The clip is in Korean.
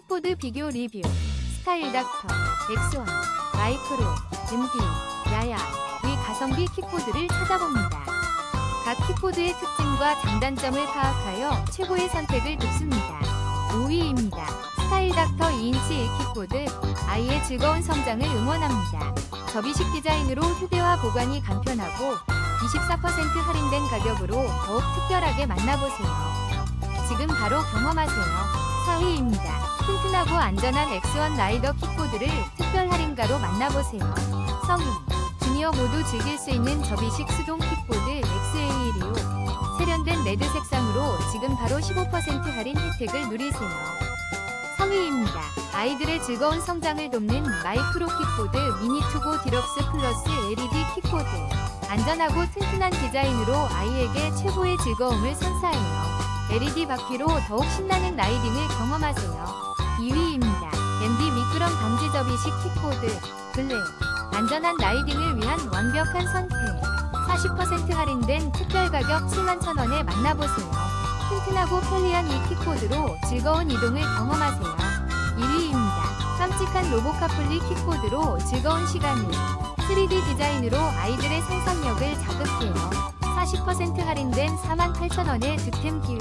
킥보드 비교 리뷰 스타일 닥터 엑스원 마이크로 MD 야야 위 가성비 킥보드를 찾아봅니다. 각 킥보드의 특징과 장단점을 파악하여 최고의 선택을 돕습니다. 5위입니다. 스타일 닥터 2인치 1킥보드 아이의 즐거운 성장을 응원합니다. 접이식 디자인으로 휴대와 보관이 간편하고 24% 할인된 가격으로 더욱 특별하게 만나보세요. 지금 바로 경험하세요. 4위입니다. 튼튼하고 안전한 X1 라이더 킥보드를 특별 할인가로 만나보세요. 성인, 주니어 모두 즐길 수 있는 접이식 수동 킥보드 XA1이요. 세련된 레드 색상으로 지금 바로 15% 할인 혜택을 누리세요. 3위입니다. 아이들의 즐거운 성장을 돕는 마이크로 킥보드 미니 투고 디럭스 플러스 LED 킥보드. 안전하고 튼튼한 디자인으로 아이에게 최고의 즐거움을 선사해요. LED 바퀴로 더욱 신나는 라이딩을 경험하세요. 2위입니다. MD 미끄럼 방지 접이식 킥보드 블랙. 안전한 라이딩을 위한 완벽한 선택. 40% 할인된 특별 가격 71,000원에 만나보세요. 튼튼하고 편리한 이 킥보드로 즐거운 이동을 경험하세요. 1위입니다. 깜찍한 로보카플리 킥보드로 즐거운 시간을 3D 디자인으로 아이들의 상상력을 자극해요. 40% 할인된 48,000원의 득템 기회.